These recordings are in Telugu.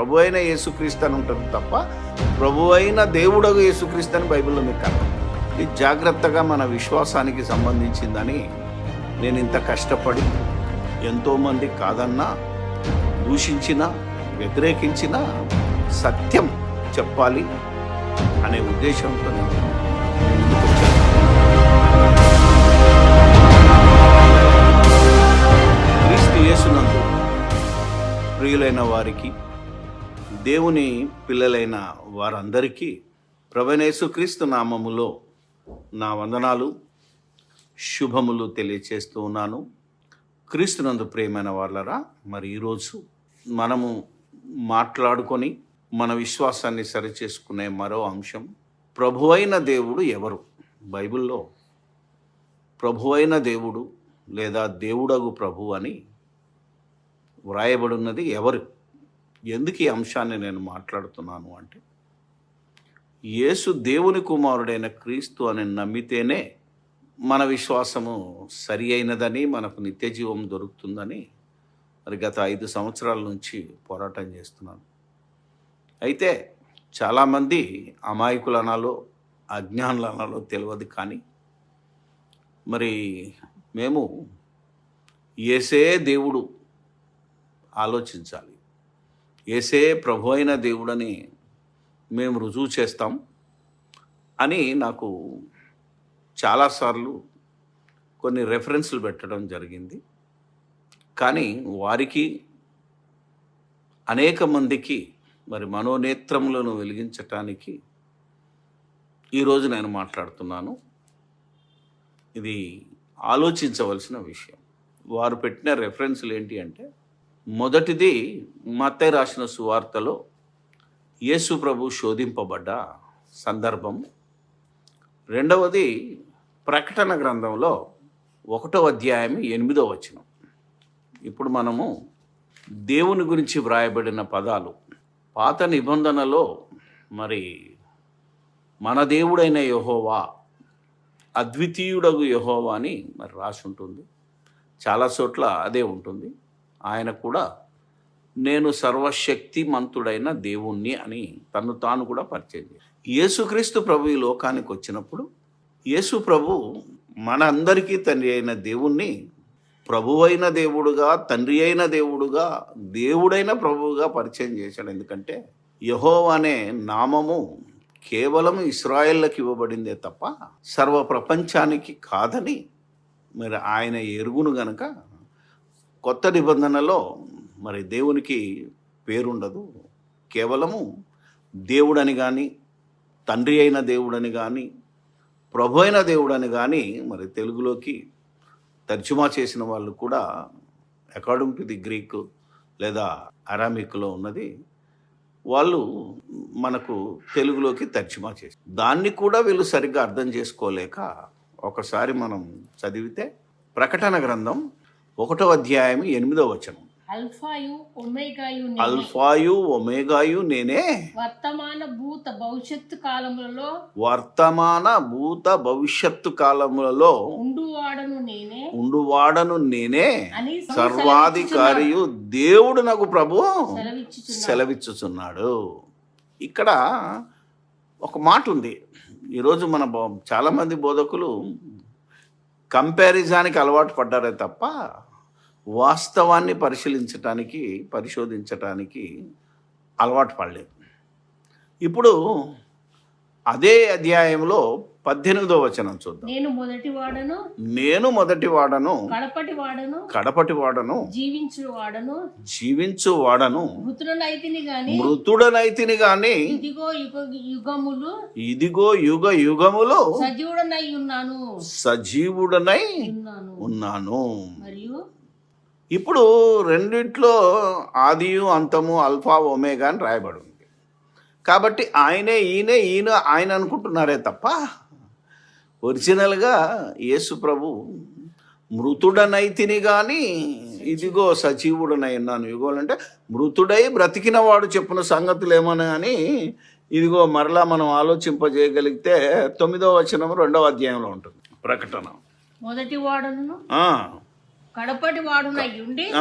ప్రభు అయిన యేసుక్రీస్తు అని ఉంటుంది తప్ప ప్రభు అయిన దేవుడగు యేసుక్రీస్తు అని బైబిల్లో మీకు కనపడదు. ఇది జాగ్రత్తగా మన విశ్వాసానికి సంబంధించిందని నేను ఇంత కష్టపడి ఎంతోమంది కాదన్నా దూషించిన వ్యతిరేకించిన సత్యం చెప్పాలి అనే ఉద్దేశంతో నేను క్రీస్తు యేసునందు ప్రియులైన వారికి దేవుని పిల్లలైన వారందరికీ ప్రవణేశుక్రీస్తు నామములో నా వందనాలు శుభములు తెలియచేస్తూ ఉన్నాను. క్రీస్తునందు ప్రేమైన వాళ్ళరా మరి ఈరోజు మనము మాట్లాడుకొని మన విశ్వాసాన్ని సరిచేసుకునే మరో అంశం ప్రభు అయిన దేవుడు ఎవరు? బైబిల్లో ప్రభు అయిన దేవుడు లేదా దేవుడగు ప్రభు అని వ్రాయబడున్నది ఎవరు? ఎందుకు ఈ అంశాన్ని నేను మాట్లాడుతున్నాను అంటే యేసు దేవుని కుమారుడైన క్రీస్తు అని నమ్మితేనే మన విశ్వాసము సరి అయినదని మనకు నిత్య జీవం దొరుకుతుందని మరి గత ఐదు సంవత్సరాల నుంచి పోరాటం చేస్తున్నాను. అయితే చాలామంది అమాయకులు అనాలో అజ్ఞానులు అనాలో తెలియదు కానీ మరి మేము ఏసే దేవుడు ఆలోచించాలి. ఏసే ప్రభు అయిన దేవుడని మేము రుజువు చేస్తాం అని నాకు చాలాసార్లు కొన్ని రెఫరెన్స్లు పెట్టడం జరిగింది. కానీ వారికి అనేక మందికి మరి మనోనేత్రములను వెలిగించటానికి ఈరోజు నేను మాట్లాడుతున్నాను. ఇది ఆలోచించవలసిన విషయం. వారు పెట్టిన రెఫరెన్స్లు ఏంటి అంటే మొదటిది మత్తయి రాసిన సువార్తలో యేసు ప్రభు శోధింపబడ్డ సందర్భం. రెండవది ప్రకటన గ్రంథంలో ఒకటో అధ్యాయం ఎనిమిదో వచనం. ఇప్పుడు మనము దేవుని గురించి వ్రాయబడిన పదాలు పాత నిబంధనలో మరి మన దేవుడైన యహోవా అద్వితీయుడగు యహోవా అని మరి రాసి ఉంటుంది చాలా చోట్ల అదే ఉంటుంది. ఆయన కూడా నేను సర్వశక్తిమంతుడైన దేవుణ్ణి అని తను తాను కూడా పరిచయం చేశాడు. యేసుక్రీస్తు ప్రభు ఈ లోకానికి వచ్చినప్పుడు యేసు ప్రభు మన అందరికీ తండ్రి అయిన దేవుణ్ణి ప్రభువైన దేవుడుగా తండ్రి అయిన దేవుడుగా దేవుడైన ప్రభువుగా పరిచయం చేశాడు. ఎందుకంటే యహో అనే నామము కేవలం ఇస్రాయేళ్ళకి ఇవ్వబడిందే తప్ప సర్వ ప్రపంచానికి కాదని మరి ఆయన ఎరుగును గనక కొత్త నిబంధనలో మరి దేవునికి పేరుండదు. కేవలము దేవుడని కానీ తండ్రి అయిన దేవుడని కానీ ప్రభు అయిన దేవుడని కానీ మరి తెలుగులోకి తర్జుమా చేసిన వాళ్ళు కూడా అకార్డింగ్ టు ది గ్రీక్ లేదా అరామిక్లో ఉన్నది. వాళ్ళు మనకు తెలుగులోకి తర్జుమా చేసి దాన్ని కూడా వీళ్ళు సరిగ్గా అర్థం చేసుకోలేక ఒకసారి మనం చదివితే ప్రకటన గ్రంథం ఒకటో అధ్యాయం ఎనిమిదో వచనం. అల్ఫాయు ఒమేగాయు నేనే. అల్ఫాయు ఒమేగాయు నేనే. వర్తమాన భూత భవిష్యత్తు కాలములలో వర్తమాన భూత భవిష్యత్తు కాలములలో ఉండువాడను నేనే. ఉండువాడను నేనే. సర్వాధికారియు దేవుడు నాకు ప్రభు సెలవిచ్చుచున్నాడు. ఇక్కడ ఒక మాట ఉంది ఈరోజు మన చాలామంది బోధకులు కంపారిజానికి అలవాటు పడ్డారే తప్ప వాస్తవాన్ని పరిశీలించటానికి పరిశోధించటానికి అలవాటు పడలేదు. ఇప్పుడు అదే అధ్యాయంలో పద్దెనిమిదో వచనం చూద్దాం. నేను మొదటి వాడను నేను మొదటి వాడను కడపటి వాడను కడపటి వాడను జీవించు వాడను జీవించు వాడను మృతులనైతిని గాని మృతుడనైతిని గాని ఇదిగో యుగ యుగములు ఇదిగో యుగ యుగములో సజీవుడనై ఉన్నాను. సజీవుడనై ఉన్నాను. మరియు ఇప్పుడు రెండిట్లో ఆదియు అంతము అల్ఫా ఒమేగా అని రాయబడి కాబట్టి ఆయనే ఈయనే ఈయన ఆయన అనుకుంటున్నారే తప్ప ఒరిజినల్గా యేసు ప్రభు మృతుడనైతిని కానీ ఇదిగో సజీవుడనై ఉన్నాను. అంటే మృతుడై బ్రతికిన వాడు చెప్పిన సంగతులు ఏమని అని ఇదిగో మరలా మనం ఆలోచింపజేయగలిగితే తొమ్మిదో వచనం రెండవ అధ్యాయంలో ఉంటుంది. ప్రకటన. మొదటి వాడను. ఆ, కడపటి వాడునై ఉండి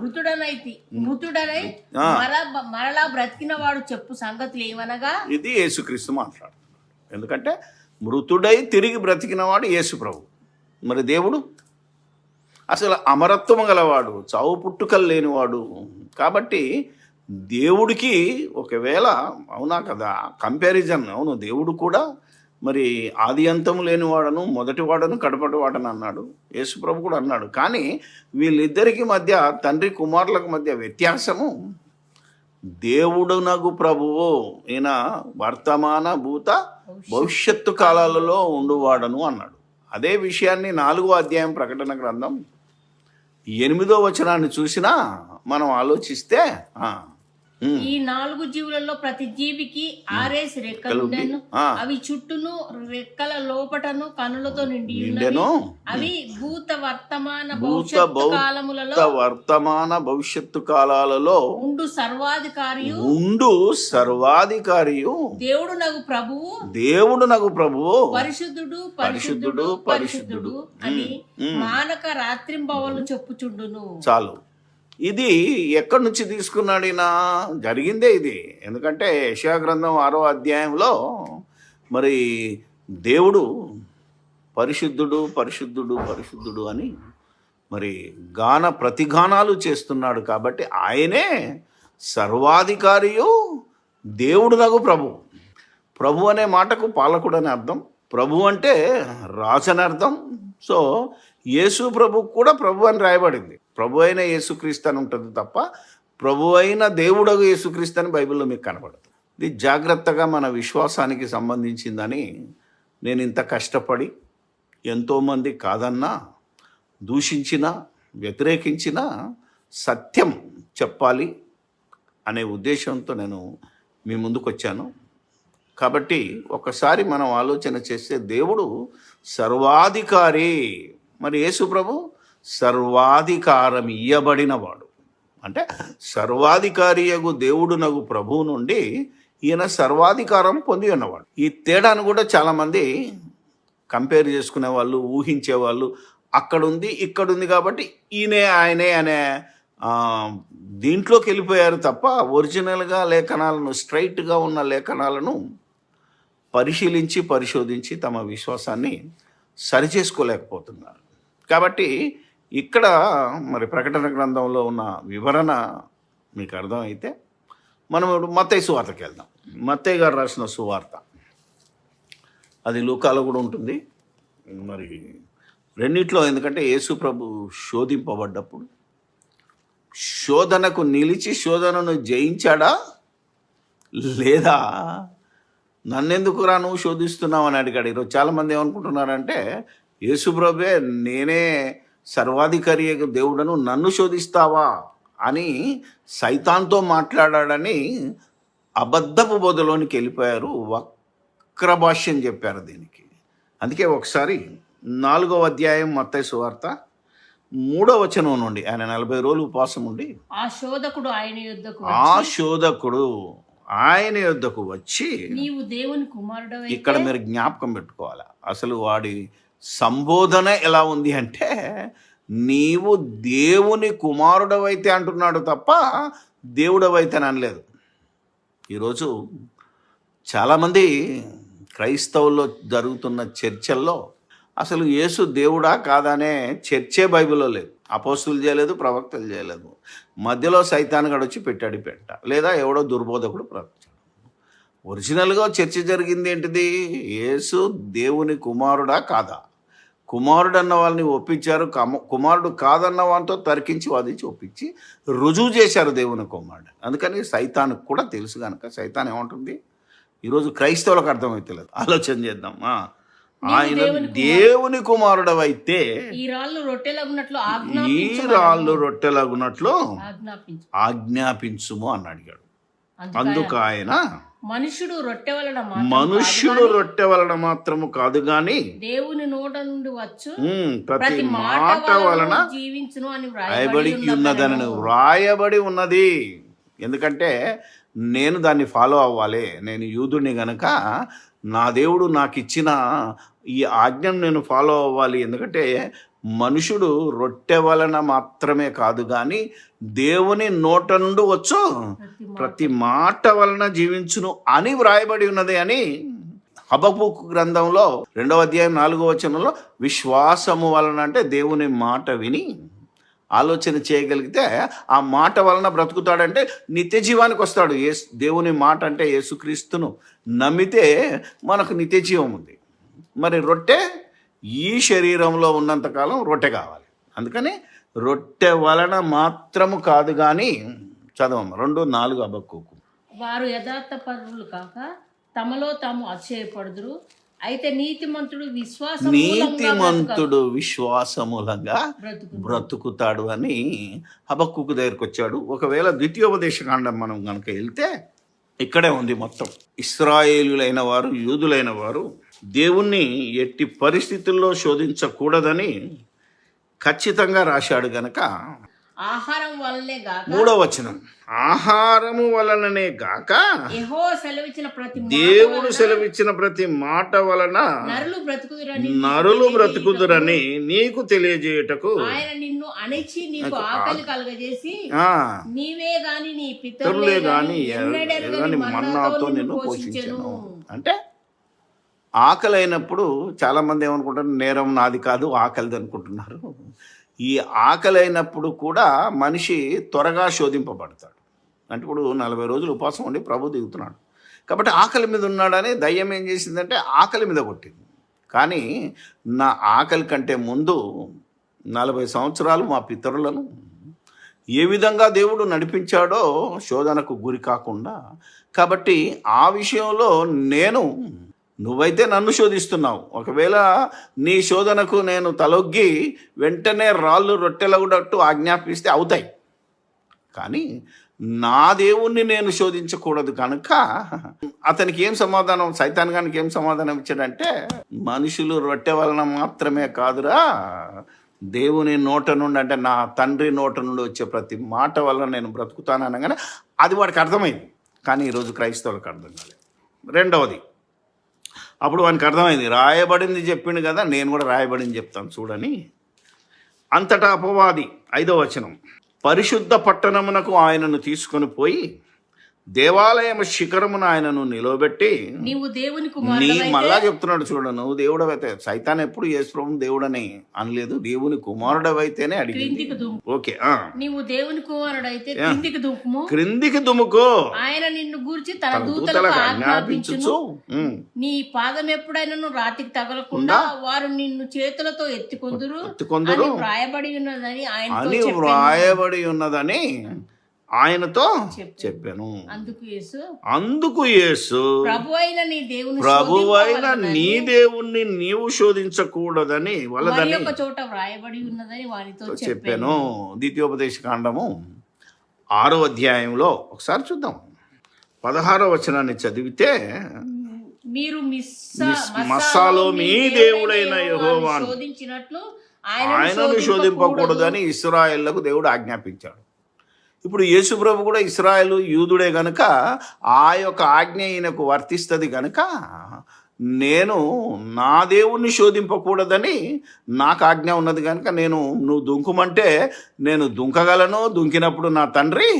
మృతుడనైతి. మృతుడనై మరలా బ్రతికిన వాడు చెప్పు సంగతులు ఏమనగా? ఇది యేసుక్రీస్తు మాట్లాడుతున్నాడు. ఎందుకంటే మృతుడై తిరిగి బ్రతికినవాడు యేసు ప్రభు. మరి దేవుడు? అసలు అమరత్వం గలవాడు చావు పుట్టుకలు లేనివాడు. కాబట్టి దేవుడికి ఒకవేళ అవునా కదా? కంపారిజన్ అవును దేవుడు కూడా మరి ఆది అంతము లేనివాడను మొదటి వాడను కడపటి వాడను అన్నాడు. యేసు ప్రభు కూడా అన్నాడు. కానీ వీళ్ళిద్దరికి మధ్య తండ్రి కుమారులకు మధ్య వ్యత్యాసము దేవుడునగు ప్రభువు ఈయన వర్తమాన భూత భవిష్యత్తు కాలాలలో ఉండువాడను అన్నాడు. అదే విషయాన్ని నాలుగో అధ్యాయం ప్రకటన గ్రంథం ఎనిమిదో వచనాన్ని చూసినా మనం ఆలోచిస్తే ఈ నాలుగు జీవులలో ప్రతి జీవికి ఆరేసి రెక్కలు ఉండెను. అవి చుట్టూను రెక్కల లోపటను కనులతో నిండి అవి భూత వర్తమాన భూత కాలములలో వర్తమాన భవిష్యత్తు కాలాలలో ఉండు సర్వాధికారియు. ఉండు సర్వాధికారియు. దేవుడు నగు ప్రభువు. దేవుడు నగు ప్రభువు. పరిశుద్ధుడు పరిశుద్ధుడు, పరిశుద్ధుడు పరిశుద్ధుడు. పరిశుద్ధుడు అని మానక రాత్రింబవలు చెప్పుచుండును. చాలు. ఇది ఎక్కడి నుంచి తీసుకున్నాడు ఈయన? జరిగిందే ఇది. ఎందుకంటే యశా గ్రంథం ఆరో అధ్యాయంలో మరి దేవుడు పరిశుద్ధుడు పరిశుద్ధుడు పరిశుద్ధుడు అని మరి గాన ప్రతిగానాలు చేస్తున్నాడు కాబట్టి ఆయనే సర్వాధికారియు దేవుడు నగు ప్రభు. ప్రభు అనే మాటకు పాలకుడు అని అర్థం. ప్రభు అంటే రాజు అని అర్థం. సో యేసు ప్రభు కూడా ప్రభు అని రాయబడింది. ప్రభు అయిన యేసుక్రీస్తు అని ఉంటుంది తప్ప ప్రభు అయిన దేవుడగు యేసుక్రీస్తు అని బైబిల్లో మీకు కనబడదు. ఇది జాగ్రత్తగా మన విశ్వాసానికి సంబంధించిందని నేను ఇంత కష్టపడి ఎంతోమంది కాదన్నా దూషించిన వ్యతిరేకించిన సత్యం చెప్పాలి అనే ఉద్దేశంతో నేను మీ ముందుకు వచ్చాను కాబట్టి ఒకసారి మనం ఆలోచన చేస్తే దేవుడు సర్వాధికారి మరి యేసుప్రభు సర్వాధికారం ఇయ్యబడినవాడు. అంటే సర్వాధికారియగు దేవుడు నగు ప్రభువు నుండి ఈయన సర్వాధికారం పొంది ఉన్నవాడు. ఈ తేడాను కూడా చాలామంది కంపేర్ చేసుకునే వాళ్ళు ఊహించే వాళ్ళు అక్కడుంది ఇక్కడ ఉంది కాబట్టి ఈయనే ఆయనే అనే దీంట్లోకి వెళ్ళిపోయారు తప్ప ఒరిజినల్గా లేఖనాలను స్ట్రైట్గా ఉన్న లేఖనాలను పరిశీలించి పరిశోధించి తమ విశ్వాసాన్ని సరిచేసుకోలేకపోతున్నారు. కాబట్టి ఇక్కడ మరి ప్రకటన గ్రంథంలో ఉన్న వివరణ మీకు అర్థమైతే మనం ఇప్పుడు మత్తయ్య సువార్తకి వెళ్దాం. మత్తయ్య గారు రాసిన సువార్త. అది లూకాలో కూడా ఉంటుంది. మరి రెండిట్లో ఎందుకంటే యేసు ప్రభు శోధింపబడ్డప్పుడు శోధనకు నిలిచి శోధనను జయించాడా? లేదా నన్నెందుకు రా నువ్వు శోధిస్తున్నావు అని అడిగాడు. ఈరోజు చాలామంది ఏమనుకుంటున్నారంటే యేసుప్రభే నేనే సర్వాధికారి దేవుడను నన్ను శోధిస్తావా అని సైతాన్తో మాట్లాడాడని అబద్ధపు బోధలోనికి వెళ్ళిపోయారు. వక్ర భాష్యం చెప్పారు దీనికి. అందుకే ఒకసారి నాలుగవ అధ్యాయం మత్తయి సువార్త మూడవ వచనం నుండి ఆయన నలభై రోజులు ఉపవాసం ఉండి ఆ శోధకుడు ఆయన యుద్ధకు ఆ శోధకుడు ఆయన యొద్దకు వచ్చి నీవు దేవుని కుమారుడవై ఇక్కడ మీరు జ్ఞాపకం పెట్టుకోవాలి? అసలు వాడి సంబోధన ఎలా ఉంది అంటే నీవు దేవుని కుమారుడవైతే అంటున్నాడు తప్ప దేవుడవైతే అని అనలేదు. ఈరోజు చాలామంది క్రైస్తవుల్లో జరుగుతున్న చర్చల్లో అసలు యేసు దేవుడా కాదనే చర్చే బైబిల్లో లేదు. అపోస్తులు చేయలేదు ప్రవక్తలు చేయలేదు. మధ్యలో సైతానుగడు వచ్చి పెట్టాడు పెట్ట లేదా ఎవడో దుర్బోధకుడు ప్రవచించాడు. ఒరిజినల్గా చర్చ జరిగింది ఏంటిది? యేసు దేవుని కుమారుడా కాదా? కుమారుడు అన్న వాళ్ళని ఒప్పించారు కమ- కుమారుడు కాదన్న వాళ్ళతో తర్కించి వాదించి ఒప్పించి రుజువు చేశారు దేవుని కుమారుడు. అందుకని సైతానికి కూడా తెలుసు కనుక సైతాన్ ఏమంటుంది? ఈరోజు క్రైస్తవులకు అర్థమవుతలేదు ఆలోచన చేద్దాం. ఆయన దేవుని కుమారుడవైతే ఈ రాళ్ళు ఈ రాళ్ళు రొట్టెలగునట్లు ఆజ్ఞాపించు. ఆజ్ఞాపించుము అని అడిగాడు. అందుకు ఆయన మనుషుడు రొట్టె వలన మనుష్యుడు రొట్టె వలన మాత్రము కాదు గాని దేవుని నోట నుండి వచ్చు. ప్రతి మాట వలన జీవించును అని రాయబడి ఉన్నదని వ్రాయబడి ఉన్నది. ఎందుకంటే నేను దాన్ని ఫాలో అవ్వాలి. నేను యూదుని గనక నా దేవుడు నాకు ఇచ్చిన ఈ ఆజ్ఞను నేను ఫాలో అవ్వాలి. ఎందుకంటే మనుషుడు రొట్టె వలన మాత్రమే కాదు కానీ దేవుని నోట నుండి వచ్చు ప్రతి మాట. వలన జీవించును అని వ్రాయబడి ఉన్నది అని హబబుక్ గ్రంథంలో రెండవ అధ్యాయం నాలుగో వచనంలో విశ్వాసము వలన అంటే దేవుని మాట విని ఆలోచన చేయగలిగితే ఆ మాట వలన బ్రతుకుతాడంటే నిత్య జీవానికి వస్తాడు. ఏ దేవుని మాట అంటే యేసుక్రీస్తును నమ్మితే మనకు నిత్య జీవం ఉంది. మరి రొట్టె ఈ శరీరంలో ఉన్నంతకాలం రొట్టె కావాలి. అందుకని రొట్టె వలన మాత్రము కాదు కానీ చదవమ్మ రెండు నాలుగు అబక్కుకు. వారు యథార్థ పరులు కాక తమలో తాము అతిశయపడుదురు. అయితే నీతిమంతుడు విశ్వాసం నీతిమంతుడు విశ్వాసమూలంగా బ్రతుకు బ్రతుకుతాడు అని హబక్కుకు దగ్గరికి వచ్చాడు ఒకవేళ ద్వితీయోపదేశకాండం మనం కనుక వెళ్తే ఇక్కడే ఉంది మొత్తం. ఇస్రాయేలులైన వారు యూదులైన వారు దేవుణ్ణి ఎట్టి పరిస్థితుల్లో శోధించకూడదని ఖచ్చితంగా రాశాడు గనక ఆహారం వల్లనే గాక మూడో వచనం. ఆహారము వలననే గాక సెలవిచ్చిన ప్రతి దేవుడు సెలవిచ్చిన ప్రతి మాట వలన నరులు బ్రతుకుదురని నరులు బ్రతుకుదురని నీకు తెలియజేయుటకు ఆయన నిన్ను అణిచి నీకు ఆకలి కలగజేసి నీవే గాని నీ పితరులే గాని ఎన్నడెరగని మన్నాతో నిన్ను పోషించను. అంటే ఆకలి అయినప్పుడు చాలా మంది ఏమనుకుంటారు నేరం నాది కాదు ఆకలిది అనుకుంటున్నారు. ఈ ఆకలి అయినప్పుడు కూడా మనిషి త్వరగా శోధింపబడతాడు. అంటే ఇప్పుడు నలభై రోజులు ఉపాసం ఉండి ప్రభు దిగుతున్నాడు. కాబట్టి ఆకలి మీద ఉన్నాడని దయ్యం ఏం చేసిందంటే ఆకలి మీద కొట్టింది. కానీ నా ఆకలి కంటే ముందు నలభై సంవత్సరాలు మా పితరులను ఏ విధంగా దేవుడు నడిపించాడో శోధనకు గురి కాకుండా కాబట్టి ఆ విషయంలో నేను నువ్వైతే నన్ను శోధిస్తున్నావు. ఒకవేళ నీ శోధనకు నేను తలొగ్గి వెంటనే రాళ్ళు రొట్టెలగుడట్టు ఆజ్ఞాపిస్తే అవుతాయి. కానీ నా దేవుణ్ణి నేను శోధించకూడదు కనుక అతనికి ఏం సమాధానం? సైతాన్ గానికి ఏం సమాధానం ఇచ్చాడంటే మనుషులు రొట్టె వలన మాత్రమే కాదురా. దేవుని నోట నుండి అంటే నా తండ్రి నోట నుండి వచ్చే ప్రతి మాట వల్ల నేను బ్రతుకుతాను అనగానే అది వాడికి అర్థమైంది. కానీ ఈరోజు క్రైస్తవులకు అర్థం కాలేదు. రెండవది అప్పుడు వానికి అర్థమైంది రాయబడింది చెప్పిండు కదా నేను కూడా రాయబడింది చెప్తాను చూడని. అంతటా అపవాది ఐదో వచనం. పరిశుద్ధ పట్టణమునకు ఆయనను తీసుకొని పోయి దేవాలయం శిఖరమున ఆయనను నిలవబెట్టి నీవు దేవుని నీ కుమారుడు మళ్ళా చెప్తున్నాడు చూడు నువ్వు దేవుడవైతే సైతాన్ ఎప్పుడు యేసుప్రభు దేవుడని అనలేదు దేవుని కుమారుడవైతేనే అడిగింది. క్రిందికి దుమ్ము. ఓకే నీవు దేవుని కుమారుడైతే క్రిందికి దుమ్ము. క్రిందికి దుముకో ఆయన నిన్ను గూర్చి తన దూతలకు ఆజ్ఞాపించుచు. ఉమ్, నీ పాదం ఎప్పుడైనా రాతికి తగలకుండా వారు నిన్ను చేతులతో ఎత్తుకొందురు ఎత్తుకొందురు. అని వ్రాయబడి ఉన్నదని అని చెప్పాను. వ్రాయబడి ఉన్నదని ఆయనతో చెప్పాను. అందుకు యేసు అందుకు యేసు ప్రభు అయిన నీ దేవుని ప్రభువైన నీ దేవుణ్ణి నీవు శోధించకూడదని ఒక చోట వ్రాయబడి ఉన్నదని వారితో చెప్పాను. ద్వితీయోపదేశ కాండము ఆరో అధ్యాయంలో ఒకసారి చూద్దాం. పదహారో వచనాన్ని చదివితే మీరు మిస్స- మిస్- మస్సాలో మీ దేవుడైన యెహోవాను శోధించినట్లు ఆయనను ఆయనను శోధింపకూడదని ఇస్రాయేళ్ళకు దేవుడు ఆజ్ఞాపించాడు. ఇప్పుడు యేసుప్రభు కూడా ఇస్రాయలు యూదుడే గనుక ఆ యొక్క ఆజ్ఞ ఈయనకు వర్తిస్తుంది గనుక నేను నా దేవుణ్ణి శోధింపకూడదని నాకు ఆజ్ఞ ఉన్నది కనుక నేను నువ్వు దుంకుమంటే నేను దుంకగలను దుంకినప్పుడు నా తండ్రి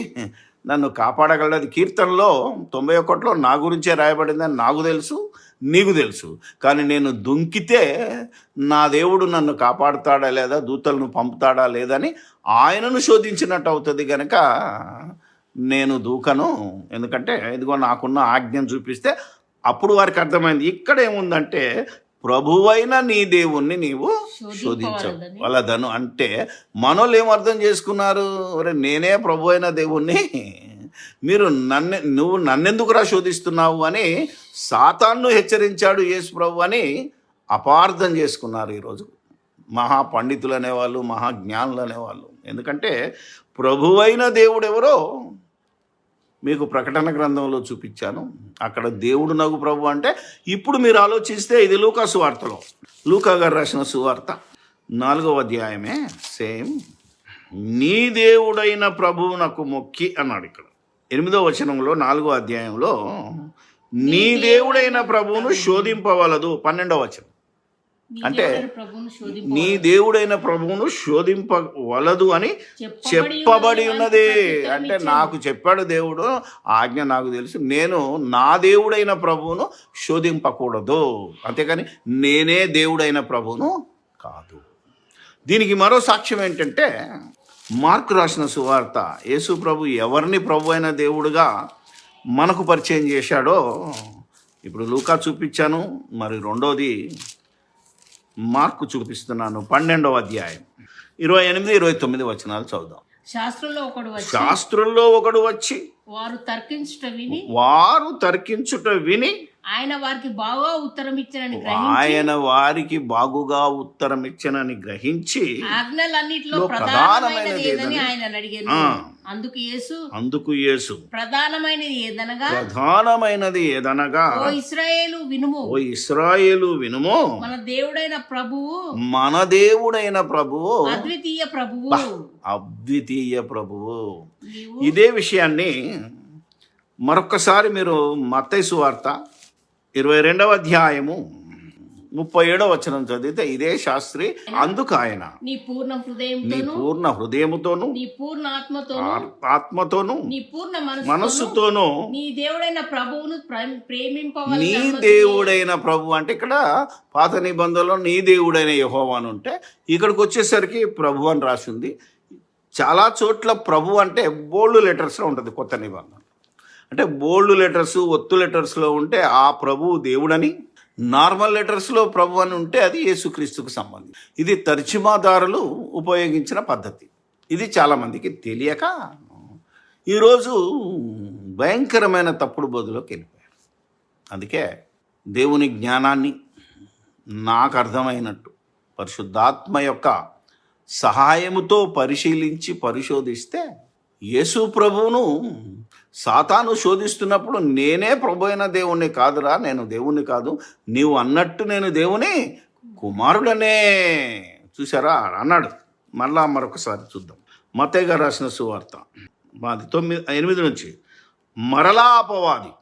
నన్ను కాపాడగలది కీర్తనలో తొంభై ఒకటిలో నా గురించే రాయబడిందని నాకు తెలుసు. నీకు తెలుసు. కానీ నేను దుంకితే నా దేవుడు నన్ను కాపాడుతాడా లేదా దూతలను పంపుతాడా లేదని ఆయనను శోధించినట్టు అవుతుంది కనుక నేను దూకను. ఎందుకంటే ఇదిగో నాకున్న ఆజ్ఞను చూపిస్తే అప్పుడు వారికి అర్థమైంది. ఇక్కడ ఏముందంటే ప్రభువైన నీ దేవుణ్ణి నీవు శోధింపవలదని. శోధించవలదను అంటే మనోళ్ళు ఏం అర్థం చేసుకున్నారు? నేనే ప్రభు అయిన దేవుణ్ణి. మీరు నన్ను నువ్వు నన్నెందుకురా శోధిస్తున్నావు అని సాతాన్ను హెచ్చరించాడు యేసు ప్రభు అని అపార్థం చేసుకున్నారు ఈరోజు. మహా పండితులు అనేవాళ్ళు మహా జ్ఞానులు అనేవాళ్ళు. ఎందుకంటే ప్రభువైన దేవుడు ఎవరో మీకు ప్రకటన గ్రంథంలో చూపించాను. అక్కడ దేవుడు నగు ప్రభు అంటే ఇప్పుడు మీరు ఆలోచిస్తే ఇది లూకా సువార్తలో. లూకా గారు రాసిన సువార్త నాలుగవ అధ్యాయమే సేమ్ నీ దేవుడైన ప్రభువు నాకు మొక్కి అన్నాడు ఇక్కడ. ఎనిమిదో వచనంలో నాలుగో అధ్యాయంలో నీ దేవుడైన ప్రభువును శోధింపవలదు. పన్నెండవ వచనం. అంటే నీ దేవుడైన ప్రభువును శోధింపవలదు అని చెప్పబడి ఉన్నది అంటే. నాకు చెప్పాడు దేవుడు ఆజ్ఞ నాకు తెలుసు. నేను నా దేవుడైన ప్రభువును శోధింపకూడదు. అంతేకాని నేనే దేవుడైన ప్రభువును కాదు. దీనికి మరో సాక్ష్యం ఏంటంటే మార్కు రాసిన సువార్త యేసు ప్రభు ఎవరిని ప్రభు అయిన దేవుడుగా మనకు పరిచయం చేశాడో ఇప్పుడు లూకా చూపించాను. మరి రెండోది మార్కు చూపిస్తున్నాను పన్నెండవ అధ్యాయం. ఇరవై ఎనిమిది ఇరవై తొమ్మిది వచనాలు చదువుదాం. శాస్త్రంలో ఒకడు వచ్చి శాస్త్రుల్లో ఒకడు వచ్చి వారు తర్కించుట విని వారు తర్కించుట విని ఆయన వారికి బాగా ఉత్తరం గ్రహించి ఆయన వారికి బాగుగా ఉత్తరం ఇచ్చనని గ్రహించి ఆజ్ఞలన్నిటిలో ప్రధానమైనది ఏదని? ఆయన అడిగాను. అందుకు యేసు అందుకు యేసు ప్రధానమైనది ఏదనగా? ప్రధానమైనది ఏదనగా? ఓ ఇస్రాయేలు వినుము. ఓ ఇస్రాయేలు వినుము. మన దేవుడైన ప్రభువు మన దేవుడైన ప్రభువు. అద్వితీయ ప్రభువు. అద్వితీయ ప్రభువు. ఇదే విషయాన్ని మరొక్కసారి మీరు మత్తైసు వార్త ఇరవై రెండవ అధ్యాయము ముప్పై ఏడవ వచనం చదివితే ఇదే శాస్త్రి అందుకు ఆయన నీ పూర్ణ నీ హృదయంతోను పూర్ణ హృదయముతోను నీ పూర్ణ ఆత్మతోను ఆత్మతోను నీ పూర్ణ మనసు మనస్సుతోను నీ దేవుడైన ప్రభువును ప్ర- నీ దేవుడైన ప్రభు అంటే ఇక్కడ పాత నిబంధనలో నీ దేవుడైన యహోవా అని ఉంటే ఇక్కడికి వచ్చేసరికి ప్రభు అని రాసింది చాలా చోట్ల ప్రభు అంటే బోల్డ్ లెటర్స్లో ఉంటుంది కొత్త నిబంధన. అంటే బోల్డ్ లెటర్స్ ఒత్తు లెటర్స్లో ఉంటే ఆ ప్రభువు దేవుడని నార్మల్ లెటర్స్లో ప్రభు అని ఉంటే అది యేసుక్రీస్తుకు సంబంధించి ఇది తర్జుమాదారులు ఉపయోగించిన పద్ధతి. ఇది చాలామందికి తెలియక ఈరోజు భయంకరమైన తప్పుడు బోధలోకి వెళ్ళిపోయారు. అందుకే దేవుని జ్ఞానాన్ని నాకు అర్థమైనట్టు పరిశుద్ధాత్మ యొక్క సహాయముతో పరిశీలించి పరిశోధిస్తే యేసు ప్రభువును సాతాను శోధిస్తున్నప్పుడు నేనే ప్రభు అయిన దేవుణ్ణి కాదురా నేను దేవుణ్ణి కాదు. నీవు అన్నట్టు నేను దేవుని కుమారుడనే. చూసారా అన్నాడు. మళ్ళా మరొకసారి చూద్దాం. మతయ్య గారు రాసిన సువార్త. మాది తొమ్మిది ఎనిమిది నుంచి. మరలా అపవాది.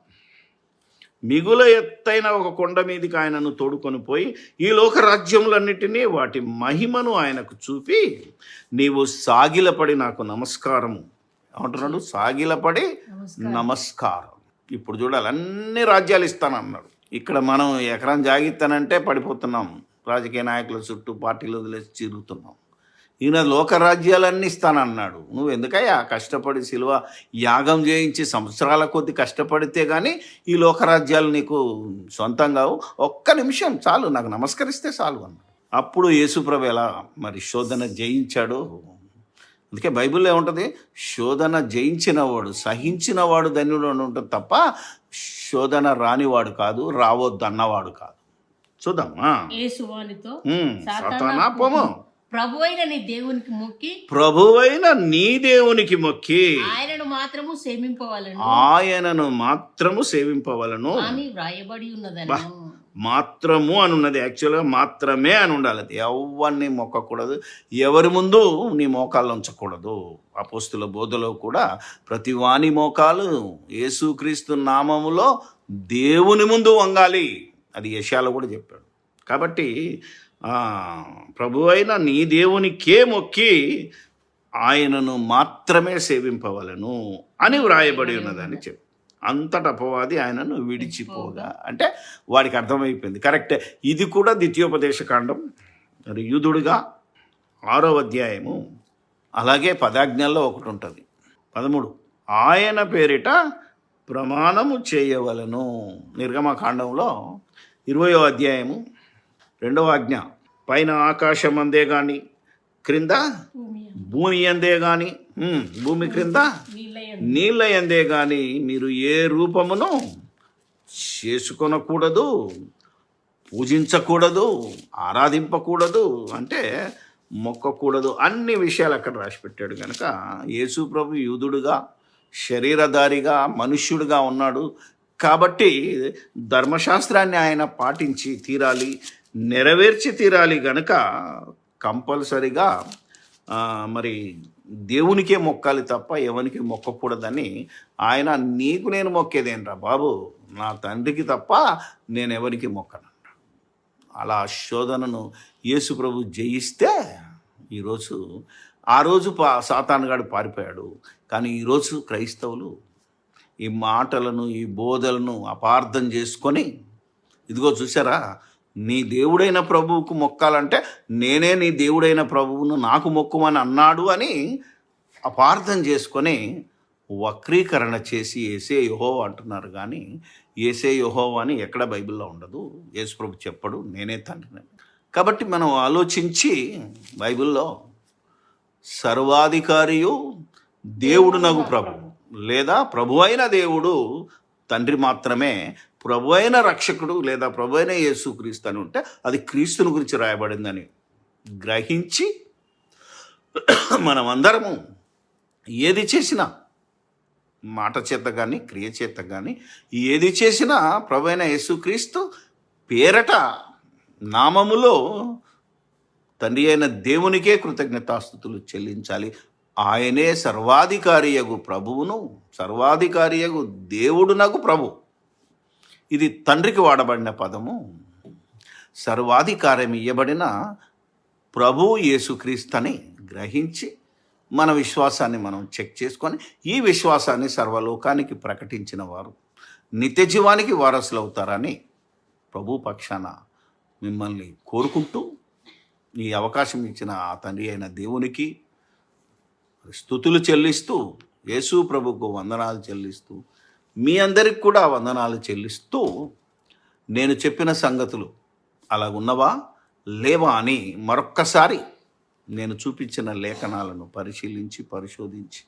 మిగుల ఎత్తైన ఒక కొండ మీదకి ఆయనను తోడుకొని పోయి ఈ లోక రాజ్యములన్నిటినీ వాటి మహిమను ఆయనకు చూపి నీవు సాగిలపడి నాకు నమస్కారము. ఏమంటున్నాడు? సాగిలపడి నమస్కారం. ఇప్పుడు చూడాలి అన్ని రాజ్యాలు ఇస్తానన్నాడు. ఇక్కడ మనం ఎకరం జాగిస్తానంటే పడిపోతున్నాం. రాజకీయ నాయకుల చుట్టూ పార్టీలు వదిలేసి తిరుగుతున్నాం. ఈయన లోక రాజ్యాలన్నీ ఇస్తానన్నాడు. నువ్వు ఎందుకయ్యా కష్టపడి సిలువ యాగం చేయించి సంవత్సరాల కొద్ది కష్టపడితే కానీ ఈ లోక రాజ్యాలు నీకు సొంతం కావు. ఒక్క నిమిషం చాలు నాకు నమస్కరిస్తే చాలు అన్నాడు. అప్పుడు యేసుప్రభు ఎలా మరి శోధన జయించాడు అందుకే బైబిల్లో ఏముంటుంది? శోధన జయించినవాడు సహించినవాడు ధన్యుడు అని ఉంటుంది తప్ప శోధన రానివాడు కాదు రావద్దు అన్నవాడు కాదు. చూద్దామా? సాతానా పోము. ప్రభు అయిన నీ దేవునికి మొక్కి ప్రభువైన నీ దేవునికి మొక్కి. ఆయనను మాత్రము సేమింపవాలను ఆయనను మాత్రము సేవింపవలను. అని వ్రాయబడి ఉన్నదని. మాత్రము అని ఉన్నది యాక్చువల్గా మాత్రమే అని ఉండాలి అది. ఎవరిని మొక్కకూడదు. ఎవరి ముందు నీ మోకాళ్ళు ఉంచకూడదు. అపోస్తుల బోధలో కూడా ప్రతి వాని మోకాలు యేసుక్రీస్తు నామములో దేవుని ముందు వంగాలి. అది యశాలో కూడా చెప్పాడు. కాబట్టి ప్రభు అయిన నీ దేవునికే మొక్కి ఆయనను మాత్రమే సేవింపవలను అని వ్రాయబడి ఉన్నదని చెప్పి అంతట అపవాది ఆయనను విడిచిపోగా. అంటే వాడికి అర్థమైపోయింది. కరెక్టే. ఇది కూడా ద్వితీయోపదేశ కాండం. మరి యూదుడుగా ఆరో అధ్యాయము. అలాగే పదాజ్ఞల్లో ఒకటి ఉంటుంది పదమూడు. ఆయన పేరిట ప్రమాణము చేయవలను. నిర్గమకాండంలో ఇరవయో అధ్యాయము రెండవ ఆజ్ఞ. పైన ఆకాశం అందే కానీ క్రింద భూమి. అందే కానీ భూమి క్రింద నీళ్ళ ఎందే కానీ మీరు ఏ రూపమును చేసుకొనకూడదు పూజించకూడదు ఆరాధింపకూడదు అంటే మొక్కకూడదు అన్ని విషయాలు అక్కడ రాసిపెట్టాడు కనుక యేసు ప్రభు యూదుడుగా శరీరధారిగా మనుష్యుడుగా ఉన్నాడు. కాబట్టి ధర్మశాస్త్రాన్ని ఆయన పాటించి తీరాలి నెరవేర్చి తీరాలి గనక కంపల్సరిగా మరి దేవునికే మొక్కాలి తప్ప ఎవరికి మొక్కకూడదని ఆయన నీకు నేను మొక్కేదేంట్రా బాబు? నా తండ్రికి తప్ప నేను ఎవరికి మొక్కను? అలా శోధనను యేసు ప్రభు జయిస్తే ఈరోజు ఆ రోజు పా సాతానుగాడు పారిపోయాడు. కానీ ఈరోజు క్రైస్తవులు ఈ మాటలను ఈ బోధలను అపార్థం చేసుకొని ఇదిగో చూసారా నీ దేవుడైన ప్రభువుకు మొక్కాలంటే నేనే నీ దేవుడైన ప్రభువును నాకు మొక్కుమని అన్నాడు అని అపార్థం చేసుకొని వక్రీకరణ చేసి ఏసే యుహో అంటున్నారు. కానీ ఏసే యుహో అని ఎక్కడ బైబిల్లో ఉండదు. యేసు ప్రభు చెప్పడు నేనే తండ్రిని. కాబట్టి మనం ఆలోచించి బైబిల్లో సర్వాధికారియు దేవుడు నగు ప్రభు. లేదా ప్రభు అయిన దేవుడు తండ్రి మాత్రమే ప్రభు అయిన రక్షకుడు లేదా ప్రభు అయిన యేసుక్రీస్తు అని ఉంటే అది క్రీస్తుని గురించి రాయబడిందని గ్రహించి మనమందరము ఏది చేసినా మాట చేత కానీ క్రియ చేత కానీ ఏది చేసినా ప్రభు అయిన యేసుక్రీస్తు పేరట నామములో తండ్రి అయిన దేవునికే కృతజ్ఞతాస్థుతులు చెల్లించాలి. ఆయనే సర్వాధికారియగు ప్రభువును సర్వాధికారియగు దేవుడు నాకు ప్రభు. ఇది తండ్రికి వాడబడిన పదము. సర్వాధికారం ఇవ్వబడిన ప్రభు యేసుక్రీస్తని గ్రహించి మన విశ్వాసాన్ని మనం చెక్ చేసుకొని ఈ విశ్వాసాన్ని సర్వలోకానికి ప్రకటించిన వారు నిత్య జీవానికి వారసులు అవుతారని ప్రభు పక్షాన మిమ్మల్ని కోరుకుంటూ ఈ అవకాశం ఇచ్చిన ఆ తండ్రి అయిన దేవునికి స్థుతులు చెల్లిస్తూ యేసు ప్రభుకు వందనాలు చెల్లిస్తూ మీ అందరికి కూడా వందనాలు చెల్లిస్తూ నేను చెప్పిన సంగతులు అలాగున్నవా? లేవా అని మరొక్కసారి నేను చూపించిన లేఖనాలను పరిశీలించి పరిశోధించి.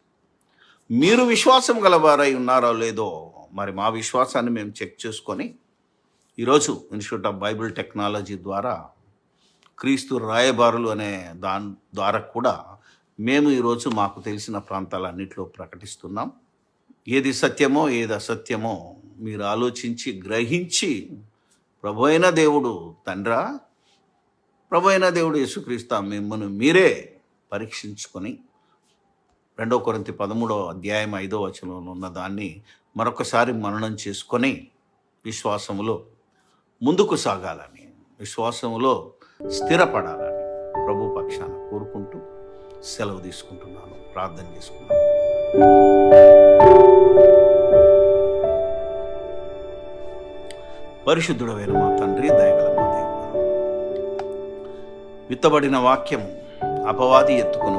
మీరు విశ్వాసం గలవారై ఉన్నారో లేదో మరి మా విశ్వాసాన్ని మేము చెక్ చేసుకొని ఈరోజు ఇన్స్టిట్యూట్ ఆఫ్ బైబిల్ టెక్నాలజీ ద్వారా క్రీస్తు రాయబారులు అనే దాని ద్వారా కూడా మేము ఈరోజు మాకు తెలిసిన ప్రాంతాలన్నింటిలో ప్రకటిస్తున్నాం. ఏది సత్యమో ఏది అసత్యమో మీరు ఆలోచించి గ్రహించి ప్రభు అయిన దేవుడు తండ్రా ప్రభు అయిన దేవుడు యేసుక్రీస్తా మిమ్మల్ని మీరే పరీక్షించుకొని రెండో కొరింతి పదమూడో అధ్యాయం ఐదో వచనంలో ఉన్న దాన్ని మరొకసారి మననం చేసుకొని విశ్వాసములో ముందుకు సాగాలని విశ్వాసములో స్థిరపడాలని ప్రభు పక్షాన కోరుకుంటూ సెలవు తీసుకుంటున్నాను ప్రార్థన చేసుకున్నాను పరిశుద్ధుడమైన మా తండ్రి దయగల మా విత్తబడిన వాక్యం అపవాది ఎత్తుకొని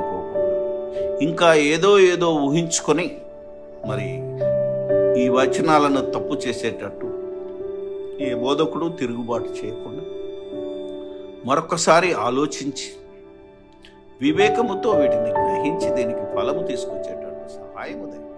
ఇంకా ఏదో ఏదో ఊహించుకొని మరి ఈ వచనాలను తప్పు చేసేటట్టు ఏ బోధకుడు తిరుగుబాటు చేయకుండా మరొకసారి ఆలోచించి వివేకముతో వీటిని గ్రహించి దీనికి ఫలము తీసుకొచ్చేటట్టు సహాయము దయచేయండి.